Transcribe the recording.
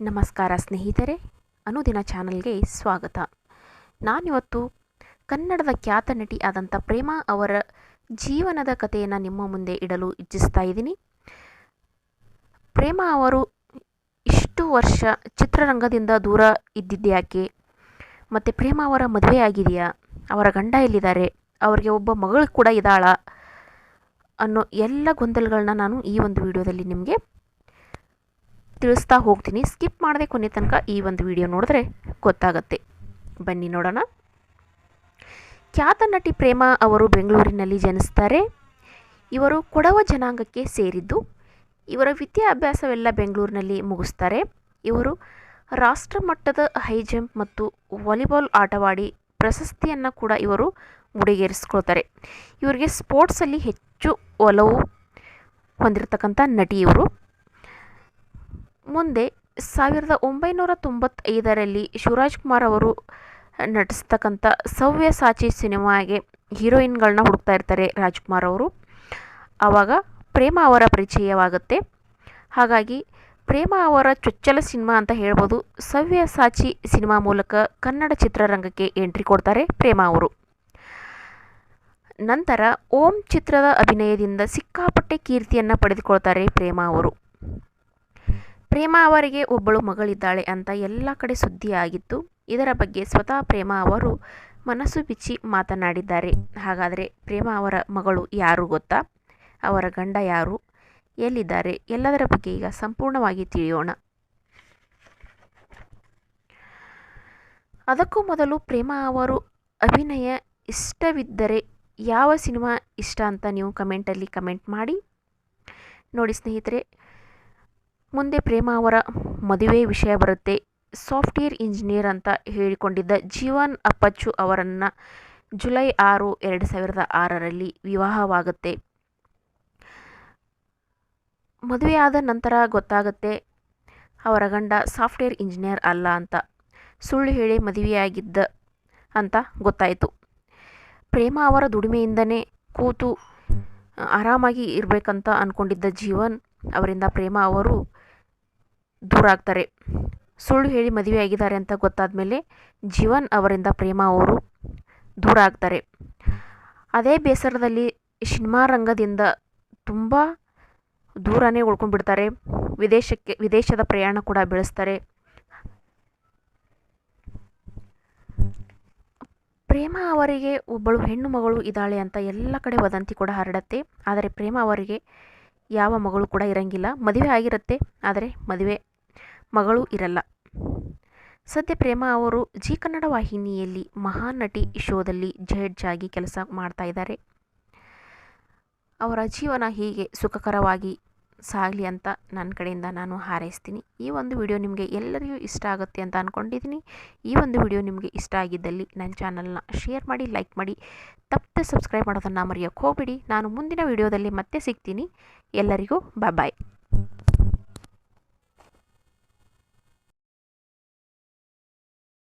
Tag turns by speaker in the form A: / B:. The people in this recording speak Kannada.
A: ನಮಸ್ಕಾರ ಸ್ನೇಹಿತರೆ, ಅನುದಿನ ಚಾನಲ್ಗೆ ಸ್ವಾಗತ. ನಾನಿವತ್ತು ಕನ್ನಡದ ಖ್ಯಾತ ನಟಿ ಆದಂಥ ಪ್ರೇಮ ಅವರ ಜೀವನದ ಕಥೆಯನ್ನು ನಿಮ್ಮ ಮುಂದೆ ಇಡಲು ಇಚ್ಛಿಸ್ತಾ ಇದ್ದೀನಿ. ಪ್ರೇಮ ಅವರು ಇಷ್ಟು ವರ್ಷ ಚಿತ್ರರಂಗದಿಂದ ದೂರ ಇದ್ದಿದ್ದ್ಯಾಕೆ ಮತ್ತು ಪ್ರೇಮ ಅವರ ಮದುವೆ ಆಗಿದೆಯಾ? ಅವರ ಗಂಡ ಎಲ್ಲಿದ್ದಾರೆ? ಅವರಿಗೆ ಒಬ್ಬ ಮಗಳು ಕೂಡ ಇದ್ದಾಳ? ಅನ್ನೋ ಎಲ್ಲ ಗೊಂದಲಗಳನ್ನ ನಾನು ಈ ಒಂದು ವಿಡಿಯೋದಲ್ಲಿ ನಿಮಗೆ ತಿಳಿಸ್ತಾ ಹೋಗ್ತೀನಿ. ಸ್ಕಿಪ್ ಮಾಡದೆ ಕೊನೆ ತನಕ ಈ ಒಂದು ವಿಡಿಯೋ ನೋಡಿದ್ರೆ ಗೊತ್ತಾಗತ್ತೆ. ಬನ್ನಿ ನೋಡೋಣ. ಖ್ಯಾತ ನಟಿ ಪ್ರೇಮ ಅವರು ಬೆಂಗಳೂರಿನಲ್ಲಿ ಜನಿಸ್ತಾರೆ. ಇವರು ಕೊಡವ ಜನಾಂಗಕ್ಕೆ ಸೇರಿದ್ದು. ಇವರ ವಿದ್ಯಾಭ್ಯಾಸವೆಲ್ಲ ಬೆಂಗಳೂರಿನಲ್ಲಿ ಮುಗಿಸ್ತಾರೆ. ಇವರು ರಾಷ್ಟ್ರ ಮಟ್ಟದ ಹೈ ಜಂಪ್ ಮತ್ತು ವಾಲಿಬಾಲ್ ಆಟವಾಡಿ ಪ್ರಶಸ್ತಿಯನ್ನು ಕೂಡ ಇವರು ಮುಡಿಗೇರಿಸ್ಕೊಳ್ತಾರೆ. ಇವರಿಗೆ ಸ್ಪೋರ್ಟ್ಸಲ್ಲಿ ಹೆಚ್ಚು ಒಲವು ಹೊಂದಿರತಕ್ಕಂಥ ನಟಿ ಇವರು ಮುಂದೆ ಸಾವಿರದ ಒಂಬೈನೂರ ತೊಂಬತ್ತೈದರಲ್ಲಿ ಶಿವರಾಜ್ ಕುಮಾರ್ ಅವರು ನಟಿಸ್ತಕ್ಕಂಥ ಸವ್ಯಸಾಚಿ ಸಿನಿಮಾಗೆ ಹೀರೋಯಿನ್ಗಳನ್ನ ಹುಡುಕ್ತಾ ಇರ್ತಾರೆ ರಾಜ್ಕುಮಾರ್ ಅವರು. ಆವಾಗ ಪ್ರೇಮ ಅವರ ಪರಿಚಯವಾಗುತ್ತೆ. ಹಾಗಾಗಿ ಪ್ರೇಮ ಅವರ ಚೊಚ್ಚಲ ಸಿನಿಮಾ ಅಂತ ಹೇಳ್ಬೋದು ಸವ್ಯಸಾಚಿ ಸಿನಿಮಾ ಮೂಲಕ ಕನ್ನಡ ಚಿತ್ರರಂಗಕ್ಕೆ ಎಂಟ್ರಿ ಕೊಡ್ತಾರೆ ಪ್ರೇಮ ಅವರು. ನಂತರ ಓಂ ಚಿತ್ರದ ಅಭಿನಯದಿಂದ ಸಿಕ್ಕಾಪಟ್ಟೆ ಕೀರ್ತಿಯನ್ನು ಪಡೆದುಕೊಳ್ತಾರೆ ಪ್ರೇಮ ಅವರು. ಪ್ರೇಮ ಅವರಿಗೆ ಒಬ್ಬಳು ಮಗಳಿದ್ದಾಳೆ ಅಂತ ಎಲ್ಲ ಕಡೆ ಸುದ್ದಿ ಆಗಿತ್ತು ಇದರ ಬಗ್ಗೆ ಸ್ವತಃ ಪ್ರೇಮ ಅವರು ಮನಸ್ಸು ಬಿಚ್ಚಿ ಮಾತನಾಡಿದ್ದಾರೆ. ಹಾಗಾದರೆ ಪ್ರೇಮ ಅವರ ಮಗಳು ಯಾರು ಗೊತ್ತಾ? ಅವರ ಗಂಡ ಯಾರು? ಎಲ್ಲಿದ್ದಾರೆ? ಎಲ್ಲದರ ಬಗ್ಗೆ ಈಗ ಸಂಪೂರ್ಣವಾಗಿ ತಿಳಿಯೋಣ. ಅದಕ್ಕೂ ಮೊದಲು ಪ್ರೇಮ ಅವರು, ಅಭಿನಯ ಇಷ್ಟವಿದ್ದರೆ ಯಾವ ಸಿನಿಮಾ ಇಷ್ಟ ಅಂತ ನೀವು ಕಮೆಂಟಲ್ಲಿ ಕಮೆಂಟ್ ಮಾಡಿ. ನೋಡಿ ಸ್ನೇಹಿತರೆ ಮುಂದೆ ಪ್ರೇಮ ಅವರ ಮದುವೆ ವಿಷಯ ಬರುತ್ತೆ. ಸಾಫ್ಟ್ವೇರ್ ಇಂಜಿನಿಯರ್ ಅಂತ ಹೇಳಿಕೊಂಡಿದ್ದ ಜೀವನ್ ಅಪ್ಪಚ್ಚು ಅವರನ್ನು ಜುಲೈ ಆರು, ಎರಡು ಸಾವಿರದ ಆರರಲ್ಲಿ ವಿವಾಹವಾಗುತ್ತೆ. ಮದುವೆಯಾದ ನಂತರ ಗೊತ್ತಾಗುತ್ತೆ, ಅವರ ಗಂಡ ಸಾಫ್ಟ್ವೇರ್ ಇಂಜಿನಿಯರ್ ಅಲ್ಲ ಅಂತ. ಸುಳ್ಳು ಹೇಳಿ ಮದುವೆಯಾಗಿದ್ದ ಅಂತ ಗೊತ್ತಾಯಿತು. ಪ್ರೇಮ ಅವರ ದುಡಿಮೆಯಿಂದನೇ ಕೂತು ಆರಾಮಾಗಿ ಇರಬೇಕಂತ ಅಂದ್ಕೊಂಡಿದ್ದ ಜೀವನ್ ಅವರಿಂದ ಪ್ರೇಮ ಅವರು ದೂರ ಆಗ್ತಾರೆ ಸುಳ್ಳು ಹೇಳಿ ಮದುವೆ ಆಗಿದ್ದಾರೆ ಅಂತ ಗೊತ್ತಾದ ಮೇಲೆ ಜೀವನ್ ಅವರಿಂದ ಪ್ರೇಮ ಅವರು ದೂರ ಆಗ್ತಾರೆ ಅದೇ ಬೇಸರದಲ್ಲಿ ಸಿನಿಮಾ ರಂಗದಿಂದ ತುಂಬ ದೂರನೇ ಉಳ್ಕೊಂಡ್ಬಿಡ್ತಾರೆ. ವಿದೇಶಕ್ಕೆ, ವಿದೇಶದ ಪ್ರಯಾಣ ಕೂಡ ಬೆಳೆಸ್ತಾರೆ. ಪ್ರೇಮ ಅವರಿಗೆ ಒಬ್ಬಳು ಹೆಣ್ಣು ಮಗಳು ಇದ್ದಾಳೆ ಅಂತ ಎಲ್ಲ ಕಡೆ ವದಂತಿ ಕೂಡ ಹರಡತ್ತೆ. ಆದರೆ ಪ್ರೇಮ ಅವರಿಗೆ ಯಾವ ಮಗಳು ಕೂಡ ಇರಂಗಿಲ್ಲ. ಮದುವೆ ಆಗಿರುತ್ತೆ, ಆದರೆ ಮದುವೆ ಮಗಳು ಇರಲ್ಲ. ಸದ್ಯ ಪ್ರೇಮ ಅವರು ಜಿ ಕನ್ನಡ ವಾಹಿನಿಯಲ್ಲಿ ಮಹಾನಟಿ ನಟಿ ಶೋದಲ್ಲಿ ಜಡ್ಜ್ ಆಗಿ ಕೆಲಸ ಮಾಡ್ತಾ ಇದ್ದಾರೆ. ಅವರ ಜೀವನ ಹೀಗೆ ಸುಖಕರವಾಗಿ ಸಾಗಲಿ ಅಂತ ನನ್ನ ಕಡೆಯಿಂದ ನಾನು ಹಾರೈಸ್ತೀನಿ. ಈ ಒಂದು ವಿಡಿಯೋ ನಿಮಗೆ ಎಲ್ಲರಿಗೂ ಇಷ್ಟ ಆಗುತ್ತೆ ಅಂತ ಅಂದ್ಕೊಂಡಿದ್ದೀನಿ ಈ ಒಂದು ವಿಡಿಯೋ ನಿಮಗೆ ಇಷ್ಟ ಆಗಿದ್ದಲ್ಲಿ ನನ್ನ ಚಾನಲ್ನ ಶೇರ್ ಮಾಡಿ, ಲೈಕ್ ಮಾಡಿ, ತಪ್ಪದೆ ಸಬ್ಸ್ಕ್ರೈಬ್ ಮಾಡೋದನ್ನು ಮರೆಯೋಕ್ಕೆ ಹೋಗಬೇಡಿ. ನಾನು ಮುಂದಿನ ವಿಡಿಯೋದಲ್ಲಿ ಮತ್ತೆ ಸಿಗ್ತೀನಿ. ಎಲ್ಲರಿಗೂ ಬಾಯ್